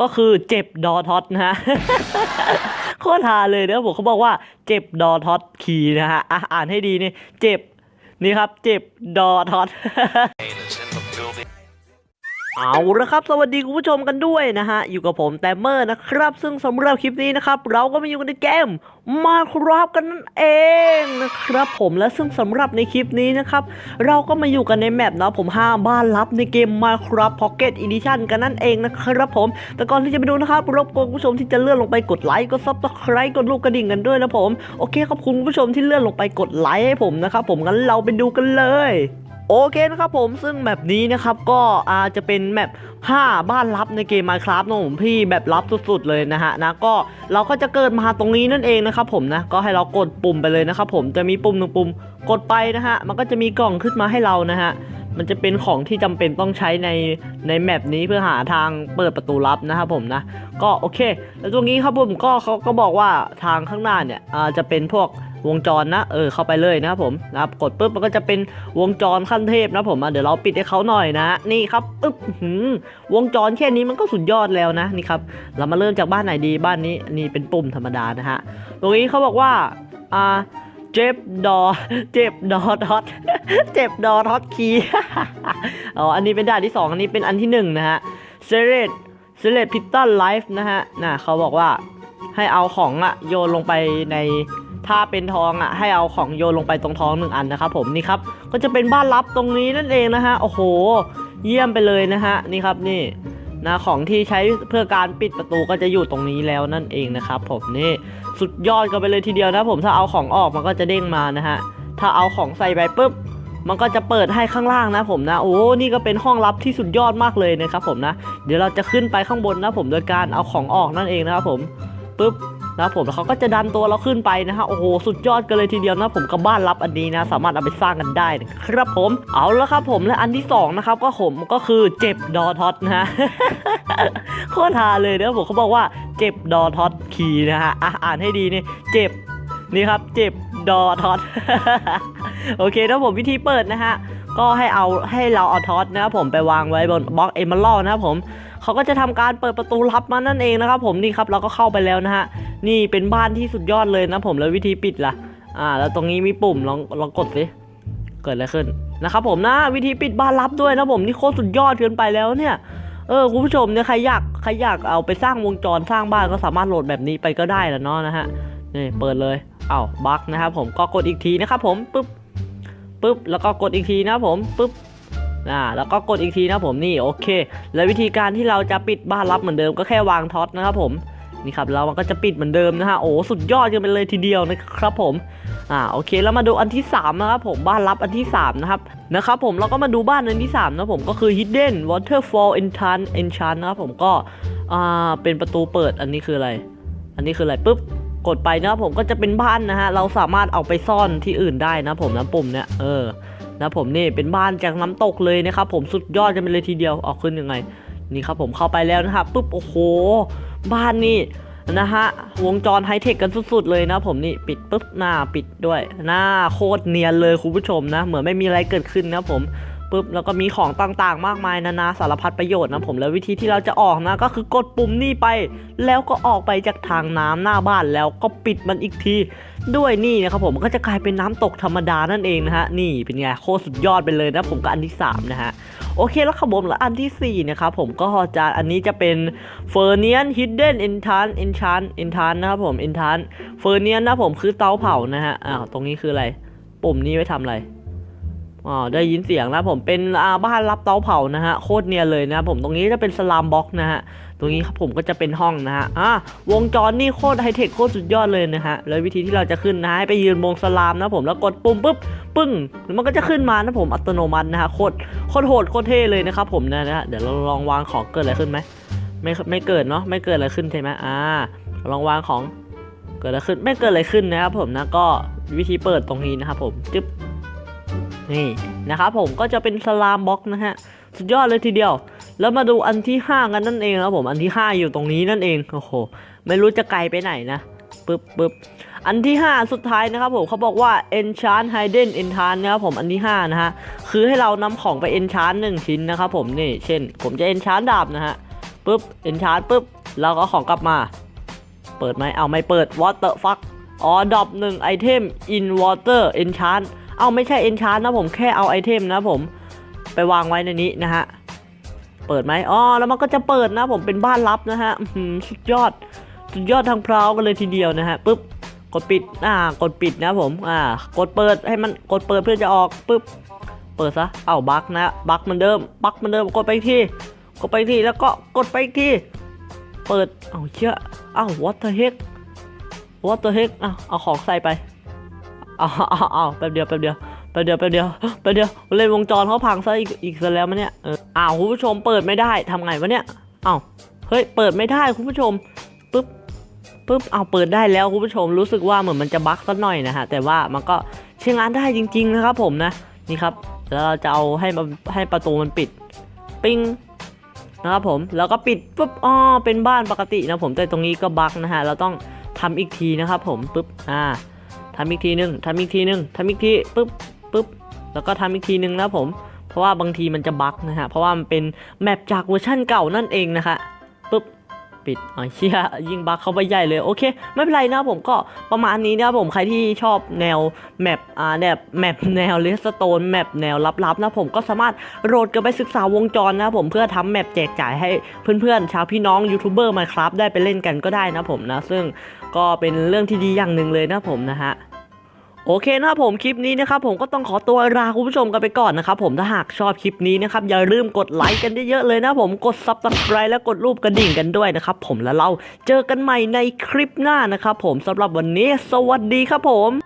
ก็คือเจ็บดอท็อตนะฮะโคตรฮาเลยนะผมเขาบอกว่าเจ็บดอท็อตคีนะฮะอะอ่านให้ดีนี่เจ็บนี่ครับ เจ็บดอท็อต เอาละครับ สวัสดีคุณผู้ชมกันด้วยนะฮะ อยู่กับผมแตมเมอร์นะครับ ซึ่งสำหรับคลิปนี้นะครับ เราก็มาอยู่กันในเกมมาคราฟกันนั่นเองนะครับผมและซึ่งสำหรับในคลิปนี้นะครับ เราก็มาอยู่กันในแมปนะผมห้าบ้านลับในเกม Minecraft Pocket Edition กันนั่นเองนะครับผม แต่ก่อนที่จะไปดูนะครับ รบกวนคุณผู้ชมที่จะเลื่อนลงไปกดไลค์กดซับสไครต์กดลูกกระดิ่งกันด้วยนะผม โอเคขอบคุณคุณผู้ชมที่เลื่อนลงไปกดไลค์ให้ผมนะครับผมงั้นเราไปดูกันเลย โอเคนะครับผมซึ่งแมปนี้นะครับก็อาจจะเป็นแมป5บ้านลับในเกม Minecraft นะผมพี่แบบลับสุดๆเลยนะฮะนะก็เราก็จะเกิดมาตรงนี้นั่นเองนะครับผมนะก็ให้เรากดปุ่มไปเลยนะครับผมจะมีปุ่มหนึ่งปุ่มกดไปนะฮะมันก็จะมีกล่องขึ้นมาให้เรานะฮะมันจะเป็นของที่จำเป็นต้องใช้ในในแมปนี้เพื่อหาทางเปิดประตูลับนะครับผมนะก็โอเค แล้วตรงนี้ครับผมก็เขาก็บอกว่าทางข้างหน้าเนี่ยจะเป็นพวก วงจรนะ เออ เข้าไปเลยนะครับผมนะครับ กดปุ๊บมันก็จะเป็นวงจรขั้นเทพนะผมอะเดี๋ยวเราปิดให้เขาหน่อยนะ นี่ครับอึ๊บหืมวงจรแค่นี้มันก็สุดยอดแล้วนะ นี่ครับ เรามาเริ่มจากบ้านไหนดี บ้านนี้ นี่เป็นปุ่มธรรมดานะฮะ ตรงนี้เขาบอกว่า อ่า เจ็บดอ เจ็บดอทอตเจ็บดอทอตคีอ๋อ อันนี้เป็นด่านที่สองอันนี้เป็นอันที่หนึ่งนะฮะเซเลตเซเลตพิตตันไลฟ์นะฮะ น่ะเขาบอกว่าให้เอาของอะโยนลงไปใน ถ้าเป็นทองอะให้เอาของโยนลงไปตรงท้องหนึ่งอันนะครับผมนี่ครับก็จะเป็นบ้านลับตรงนี้นั่นเองนะฮะโอ้โห เยี่ยมไปเลยนะฮะนี่ครับนี่นะของที่ใช้เพื่อการปิดประตูก็จะอยู่ตรงนี้แล้วนั่นเองนะครับผมนี่สุดยอดกันไปเลยทีเดียวนะผมถ้าเอาของออกมันก็จะเด้งมานะฮะถ้าเอาของใส่ไปปุ๊บมันก็จะเปิดให้ข้างล่างนะผมนะ โอ้ นี่ก็เป็นห้องลับที่สุดยอดมากเลยนะครับผมนะ เดี๋ยวเราจะขึ้นไปข้างบนนะผมโดยการเอาของออกนั่นเองนะครับผมปุ๊บ นะผมแล้วเขาก็จะดันตัวเราขึ้นไปนะฮะโอ้โหสุดยอดกันเลยทีเดียวนะผมกับบ้านลับอันนี้นะ สามารถเอาไปสร้างกันได้นะครับผมเอาแล้วครับผมและอันที่สองนะครับก็ผมก็คือเจ็บดอทอตนะฮะโคตรฮาเลยนะผมเขาบอกว่าเจ็บดอทอตคีนะฮะอะอ่านให้ดีนี่เจ็บนี่ครับเจ็บดอทอตโอเคนะผมวิธีเปิดนะฮะก็ให้เอาให้เราเอาทอตนะครับผมไปวางไว้บนบล็อกเอมเมอรัลนะครับผมเขาก็จะทำการเปิดประตูลับมานั่นเองนะครับผมนี่ครับเราก็เข้าไปแล้วนะฮะ นี่เป็นบ้านที่สุดยอดเลยนะผมแล้ววิธีปิดล่ะ อ่า แล้วตรงนี้มีปุ่มลองลองกดสิเกิดอะไรขึ้นนะครับผมนะวิธีปิดบ้านลับด้วยนะผมนี่โคตรสุดยอดเกินไปแล้วเนี่ยเออคุณผู้ชมเนี่ยใครอยากใครอยากเอาไปสร้างวงจรสร้างบ้านก็สามารถโหลดแบบนี้ไปก็ได้แล้วเนาะนะฮะนี่เปิดเลยเอ้าบั๊กนะครับผมก็กดอีกทีนะครับผมปึ๊บปุ๊บแล้วก็กดอีกทีนะผมปุ๊บอ่าแล้วก็กดอีกทีนะผมนี่โอเค แล้ววิธีการที่เราจะปิดบ้านลับเหมือนเดิมก็แค่วางท็อตนะครับผม นี่ครับแล้วมันก็จะปิดเหมือนเดิมนะฮะโอ้สุดยอดกันไปเลยทีเดียวนะครับผมอ่าโอเคแล้วมาดูอันที่สามนะครับผมบ้านลับอันที่สามนะครับนะครับผมเราก็มาดูบ้านอันที่สามนะผมก็คือ hidden waterfall enchant enchant นะครับผมก็อ่าเป็นประตูเปิดอันนี้คืออะไร อันนี้คืออะไรปุ๊บกดไปนะครับผมก็จะเป็นบ้านนะฮะเราสามารถเอาไปซ่อนที่อื่นได้นะผมนะปุ่มเนี่ยเออนะผมนี่เป็นบ้านจากน้ำตกเลยนะครับผมสุดยอดกันไปเลยทีเดียวออกขึ้นยังไง นี่ครับผมเข้าไปแล้วนะครับปุ๊บโอ้โห บ้านนี่นะฮะวงจรไฮเทคกันสุดๆเลยนะผมนี่ปิดปุ๊บหน้าปิดด้วย หน้าโคตรเนียนเลยคุณผู้ชมนะ เหมือนไม่มีอะไรเกิดขึ้นนะผม ปุ๊บแล้วก็มีของต่างๆ มากมายนานาสารพัดประโยชน์นะผมแล้ววิธีที่เราจะออกนะก็คือกดปุ่มนี่ไป แล้วก็ออกไปจากทางน้ำหน้าบ้านแล้วก็ปิดมันอีกที ด้วยนี่นะครับผมมันก็จะกลายเป็นน้ำตกธรรมดานั่นเองนะฮะนี่เป็นไงโคตรสุดยอดไปเลยนะผมก็อันที่สามนะฮะโอเคแล้วครับผมแล้วอันที่สี่นะครับผมก็จะอันนี้จะเป็นเฟอร์เนียนฮิดเด้นเอนทานเอนชานเอนทานนะครับผมเอนทานเฟอร์เนียนนะผมคือเตาเผานะฮะอ้าวตรงนี้คืออะไรปุ่มนี้ไว้ทำอะไร อ๋อได้ยินเสียงนะผมเป็นอ่าบ้านรับเตาเผานะฮะโคตรเนียนเลยนะผมตรงนี้จะเป็นสลามบ็อกนะฮะตรงนี้ครับผมก็จะเป็นห้องนะฮะอ่าวงจรนี่โคตรไฮเทคโคตรสุดยอดเลยนะฮะแล้ววิธีที่เราจะขึ้นนะให้ไปยืนบงสลามนะผมแล้วกดปุ่มปุ๊บปึ้งมันก็จะขึ้นมานะผมอัตโนมัตินะฮะโคตรโคตรโหดโคตรเท่เลยนะครับผมนะนะฮะเดี๋ยวเราลองวางของเกิดอะไรขึ้นไหมไม่ไม่เกิดเนาะไม่เกิดอะไรขึ้นใช่ไหมอ่าลองวางของเกิดอะไรขึ้นไม่เกิดอะไรขึ้นนะครับผมนะก็วิธีเปิดตรงนี้นะครับผมจึ๊บ นี่นะครับผมก็จะเป็นสลามบ็อกนะฮะสุดยอดเลยทีเดียว แล้วมาดูอันที่ 5 กันนั่นเองครับผมอันที่ 5 อยู่ตรงนี้นั่นเองโอ้โหไม่รู้จะไกลไปไหนนะปึ๊บปึ๊บอันที่ 5 สุดท้ายนะครับผมเขาบอกว่า enchant hidden enchant นะครับผมอันที่ 5 นะฮะ คือให้เรานำของไป enchant หนึ่งชิ้นนะครับผมนี่เช่น ผมจะ enchant ดาบนะฮะปุ๊บเอนชานปุ๊บแล้วก็ของกลับมา เปิดไหมเอาไม่เปิด water fuck อ๋อดรอปหนึ่งไอเทม in water enchant เอาไม่ใช่ enchant นะผมแค่เอาไอเทมนะผมไปวางไว้ในนี้นะฮะ เปิดไหมอ๋อแล้วมันก็จะเปิดนะผมเป็นบ้านลับนะฮะสุดยอด สุดยอดทางพราวกันเลยทีเดียวนะฮะปุ๊บกดปิดอ่ากดปิดนะผมอ่ากดเปิดให้มันกดเปิดเพื่อจะออกปุ๊บเปิดซะเอ้าบั๊กนะบั๊กเหมือนเดิมบั๊กเหมือนเดิมกดไปอีกทีกดไปอีกทีแล้วก็กดไปอีกทีเปิดเอ้าเชื่อเอ้า what the heck what the heck อะเอาของใส่ไป เอาเอาเอาแป๊บเดียวแป๊บเดียวแป๊บเดียวแป๊บเดียวแป๊บเดียวเล่นวงจรเขาพังซะอีกอีกซะแล้วมั้เนี่ยเอออ้าวคุณผู้ชมเปิดไม่ได้ทำไงวะเนี่ยเอ้าเฮ้ยเปิดไม่ได้คุณผู้ชมปุ๊บปุ๊บเอาเปิดได้แล้วคุณผู้ชมรู้สึกว่าเหมือนมันจะบั๊กสักหน่อยนะฮะแต่ว่ามันก็ใช้งานได้จริง ๆ นะครับผมนะนี่ครับแล้วเราจะเอาให้ให้ประตูมันปิดปิ้งนะครับผมแล้วก็ปิดปุ๊บอ๋อเป็นบ้านปกตินะผมแต่ตรงนี้ก็บั๊กนะฮะเราต้องทำอีกทีนะครับผมปุ๊บอ่า ทำอีกทีหนึงทำอีกทีหนึงทำอีกทีปุ๊บปุ๊บแล้วก็ทำอีกทีหนึงนะผม เพราะว่าบางทีมันจะบั๊กนะฮะ เพราะว่ามันเป็นแมปจากเวอร์ชั่นเก่านั่นเองนะคะปุ๊บปิดอ๋อเชี่ยยิงบักเข้าไปใหญ่เลยโอเค ไม่เป็นไรนะผมก็ประมาณนี้นะผมใครที่ชอบแนวแมปอ่าแนวแมปแนวเลสโตนแมปแนวลับๆนะผมก็สามารถโหลดกันไปศึกษาวงจรนะผมเพื่อทำแมปแจกจ่ายให้เพื่อนๆชาวพี่น้องยูทูบเบอร์มาครับได้ไปเล่นกันก็ได้นะผมนะ ซึ่ง ก็เป็นเรื่องที่ดีอย่างหนึ่งเลยนะผมนะฮะโอเคนะครับผมคลิปนี้นะครับผมก็ต้องขอตัวลาคุณผู้ชมกันไปก่อนนะครับผมถ้าหากชอบคลิปนี้นะครับอย่าลืมกดไลค์กันเยอะๆเลยนะผมกด subscribe และกดรูปกระดิ่งกันด้วยนะครับผมแล้วเราเจอกันใหม่ในคลิปหน้านะครับผมสำหรับวันนี้ สวัสดีครับผม